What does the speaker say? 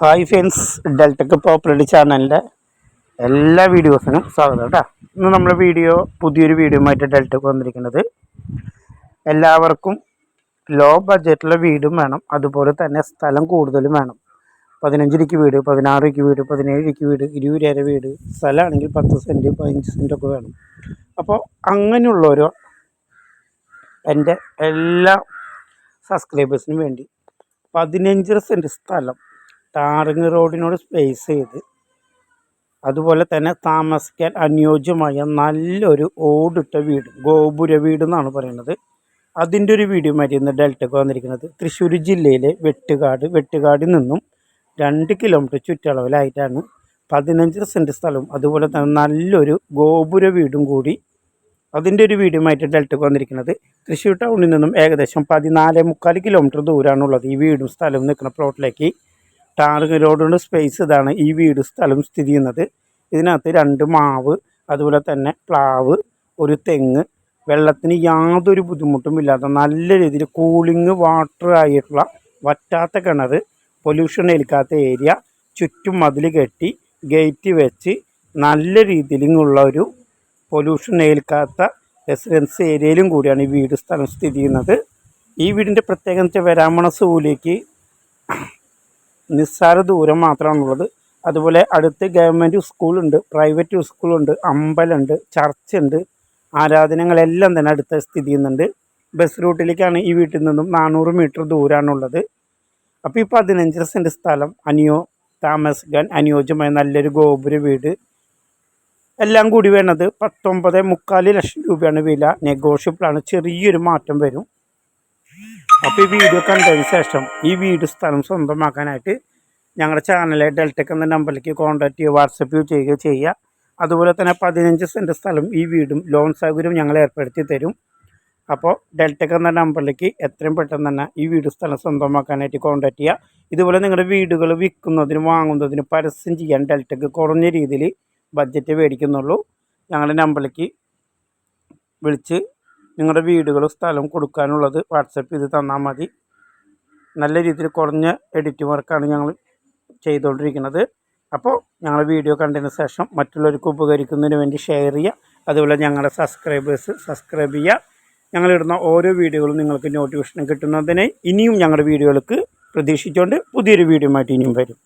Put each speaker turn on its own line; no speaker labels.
Hi friends ഡെൽറ്റക്ക് popular ചാനലിന്റെ എല്ലാ വീഡിയോസിനും സ്വാഗതം കേട്ടോ. ഇന്ന് നമ്മൾ വീഡിയോ പുതിയൊരു വീഡിയോയുമായിട്ട് ഡെൽറ്റക്ക് വന്നിരിക്കുന്നത് എല്ലാവർക്കും ലോ ബഡ്ജറ്റിലെ വീടും വേണം അതുപോലെ തന്നെ സ്ഥലം കൂടുതലും വേണം. പതിനഞ്ചിരിക്ക് വീട് പതിനാറിക്ക് വീട് പതിനേഴിക്ക് വീട് ഇരുപതിര വീട് സ്ഥലമാണെങ്കിൽ പത്ത് സെന്റ് പതിനഞ്ച് സെന്റൊക്കെ വേണം. അപ്പോൾ അങ്ങനെയുള്ളൊരു എന്റെ എല്ലാ സബ്സ്ക്രൈബേഴ്സിനും വേണ്ടി പതിനഞ്ചര സെന്റ് സ്ഥലം ടാറിങ് റോഡിനോട് സ്പേസ് ചെയ്ത് അതുപോലെ തന്നെ താമസിക്കാൻ അനുയോജ്യമായ നല്ലൊരു ഓടിട്ട വീട് ഗോപുര വീട് എന്നാണ് പറയുന്നത്. അതിന്റെ ഒരു വീഡിയോ മാറ്റി ഇന്ന് ഡെൽറ്റക്ക് വന്നിരിക്കുന്നത്. തൃശ്ശൂർ ജില്ലയിലെ വെട്ടുകാട് വെട്ടുകാടിൽ നിന്നും രണ്ട് കിലോമീറ്റർ ചുറ്റളവിലായിട്ടാണ് പതിനഞ്ച് സെന്റ് സ്ഥലവും അതുപോലെ തന്നെ നല്ലൊരു ഗോപുര വീടും കൂടി അതിന്റെ ഒരു വീഡിയോ ആയിട്ട് ഡെൽറ്റക്ക് വന്നിരിക്കുന്നത്. തൃശ്ശൂർ ടൗണിൽ നിന്നും ഏകദേശം പതിനാല് മുക്കാൽ കിലോമീറ്റർ ദൂരമാണുള്ളത് ഈ വീടും സ്ഥലവും നിൽക്കുന്ന പ്ലോട്ടിലേക്ക് ടാറിങ് റോഡിന്റെ സ്പേസ് ഇതാണ് ഈ വീട് സ്ഥലം സ്ഥിതി ചെയ്യുന്നത്. ഇതിനകത്ത് രണ്ട് മാവ് അതുപോലെ തന്നെ പ്ലാവ് ഒരു തെങ്ങ്. വെള്ളത്തിന് യാതൊരു ബുദ്ധിമുട്ടും ഇല്ലാത്ത നല്ല രീതിയിൽ കൂളിംഗ് വാട്ടർ ആയിട്ടുള്ള വറ്റാത്ത കിണർ പൊല്യൂഷൻ ഏൽക്കാത്ത ഏരിയ ചുറ്റും മതിൽ കെട്ടി ഗേറ്റ് വെച്ച് നല്ല രീതിയിലുള്ള ഒരു പൊല്യൂഷൻ ഏൽക്കാത്ത റെസിഡൻസ് ഏരിയയിലും കൂടിയാണ് ഈ വീട് സ്ഥലം സ്ഥിതി ചെയ്യുന്നത്. ഈ വീടിന്റെ പ്രത്യേകത വെച്ചാൽ വരാമണ സൂലേക്ക് നിസ്സാര ദൂരം മാത്രമാണുള്ളത്. അതുപോലെ അടുത്ത് ഗവൺമെന്റ് സ്കൂളുണ്ട് പ്രൈവറ്റ് സ്കൂളുണ്ട് അമ്പലമുണ്ട് ചർച്ചുണ്ട് ആരാധനകളെല്ലാം തന്നെ അടുത്ത സ്ഥിതി ചെയ്യുന്നുണ്ട്. ബസ് റൂട്ടിലേക്കാണ് ഈ വീട്ടിൽ നിന്നും നാനൂറ് മീറ്റർ ദൂരമാണുള്ളത് അപ്പോൾ ഈ പതിനഞ്ചര സെന്റ് സ്ഥലം അനിയോ താമസിക്കാൻ അനുയോജ്യമായ നല്ലൊരു ഗോപുര വീട്. എല്ലാം കൂടി വേണത് പത്തൊമ്പത് മുക്കാൽ ലക്ഷം രൂപയാണ് വില. നെഗോഷ്യബിളാണ് ചെറിയൊരു മാറ്റം വരും. അപ്പോൾ ഈ വീഡിയോ കണ്ടതിന് ശേഷം ഈ വീട് സ്ഥലം സ്വന്തമാക്കാനായിട്ട് ഞങ്ങളുടെ ചാനലിലെ ഡെൽറ്റക്ക് എന്ന നമ്പറിലേക്ക് കോൺടാക്റ്റ് ചെയ്യുക വാട്സപ്പ് ചെയ്യുകയോ ചെയ്യുക അതുപോലെ തന്നെ പതിനഞ്ച് സെന്റ് സ്ഥലം ഈ വീടും ലോൺ സൗകര്യം ഞങ്ങൾ ഏർപ്പെടുത്തി തരും. അപ്പോൾ ഡെൽറ്റക്ക് എന്ന നമ്പറിലേക്ക് എത്രയും പെട്ടെന്ന് തന്നെ ഈ വീട് സ്ഥലം സ്വന്തമാക്കാനായിട്ട് കോൺടാക്റ്റ് ചെയ്യുക ഇതുപോലെ നിങ്ങളുടെ വീടുകൾ വിൽക്കുന്നതിനും വാങ്ങുന്നതിനും പരസ്യം ചെയ്യാൻ ഡെൽറ്റക്ക് കുറഞ്ഞ രീതിയിൽ ബഡ്ജറ്റ് മേടിക്കുന്നുള്ളൂ ഞങ്ങളുടെ നമ്പറിലേക്ക് വിളിച്ച് നിങ്ങളുടെ വീടുകളും സ്ഥലവും കൊടുക്കാനുള്ളത് വാട്സപ്പ് ചെയ്ത് തന്നാൽ മതി. നല്ല രീതിയിൽ കുറഞ്ഞ എഡിറ്റ് വർക്കാണ് ഞങ്ങൾ ചെയ്തുകൊണ്ടിരിക്കുന്നത്. അപ്പോൾ ഞങ്ങൾ വീഡിയോ കണ്ടതിന് ശേഷം മറ്റുള്ളവർക്ക് ഉപകരിക്കുന്നതിന് വേണ്ടി ഷെയർ ചെയ്യുക. അതുപോലെ ഞങ്ങളുടെ സബ്സ്ക്രൈബേഴ്സ് സബ്സ്ക്രൈബ് ചെയ്യുക. ഞങ്ങളിടുന്ന ഓരോ വീഡിയോകളും നിങ്ങൾക്ക് നോട്ടിഫിക്കേഷൻ കിട്ടുന്നതിന് ഇനിയും ഞങ്ങളുടെ വീഡിയോകൾക്ക് പ്രതീക്ഷിച്ചുകൊണ്ട് പുതിയൊരു വീഡിയോ ആയിട്ട് ഇനിയും വരും.